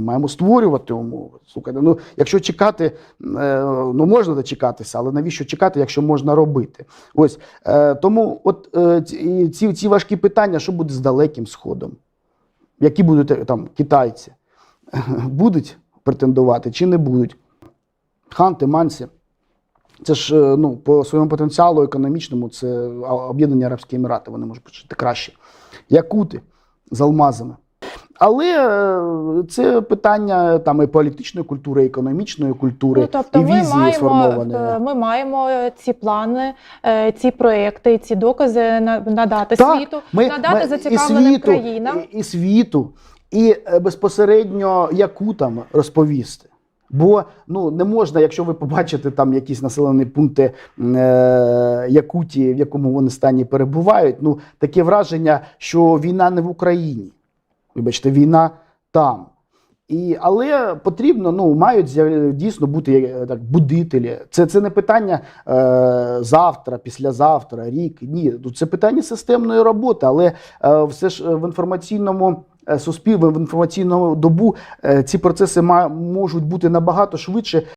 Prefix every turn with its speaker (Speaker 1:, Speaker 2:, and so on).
Speaker 1: Маємо створювати умови. Слухайте, ну якщо чекати, е, ну можна дочекатися, але навіщо чекати, якщо можна робити? Ось е, тому, от е, ці, ці, важкі питання, що буде з далеким сходом? Які будуть там китайці? Будуть претендувати чи не будуть? Ханти, манси. Це ж ну, по своєму потенціалу економічному, це Об'єднані Арабські Емірати, вони можуть почати краще. Якути з алмазами. Але е, це питання там і політичної культури, і економічної культури,
Speaker 2: Ну, тобто
Speaker 1: і
Speaker 2: ми
Speaker 1: візії
Speaker 2: маємо,
Speaker 1: сформовані.
Speaker 2: е, ми маємо е, ці плани, е, ці проекти, ці докази на- надати
Speaker 1: Так,
Speaker 2: світу,
Speaker 1: ми-
Speaker 2: надати
Speaker 1: ми і світу,
Speaker 2: країнам.
Speaker 1: І, і світу, і е, безпосередньо якутам розповісти. Бо ну не можна, якщо ви побачите там якісь населені пункти е, Якутії, в якому вони стані перебувають, ну таке враження, що війна не в Україні. Вибачте, війна там. І, але потрібно, ну, мають дійсно бути е, так, будителі. Це, це не питання е, завтра, післязавтра, рік. Ні, це питання системної роботи, але е, все ж е, в інформаційному е, суспільстві, в інформаційному добу е, ці процеси ма- можуть бути набагато швидше,